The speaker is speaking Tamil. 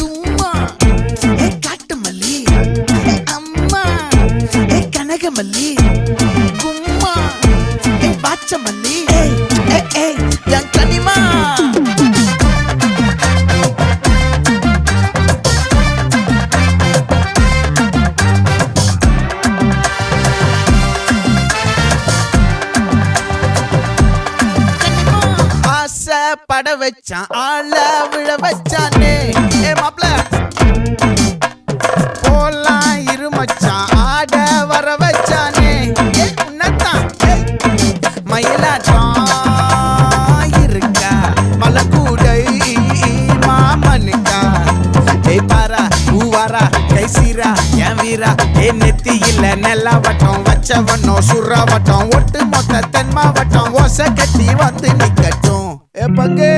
தும்மா. ஏ காட்டு மல்லி ஏ அம்மா. ஏ கனகமல்லி. கும்மா. ஏ பாச்ச மல்லி ஏய் ஏய் என் கனிமா. பட வச்சான் ஆள விழ வச்ச போலாம் ஆட வர வச்சானே? ஏ உன்னத்தான் ஏய். மயிலாட்டம் இருக்கா? மலக்கூடை மாமனுக்கா? ஏய் பாரா பூவாரா கை சீரா என் வீரா? ஏ நெத்தி இல்ல நெல்லா வட்டம் வச்சவனோ சுறா வட்டம் ஒட்டு மொத்த தென் மாவட்டம் ஓசை கட்டி வந்து நிக்கட்டும். ஏ பங்கே.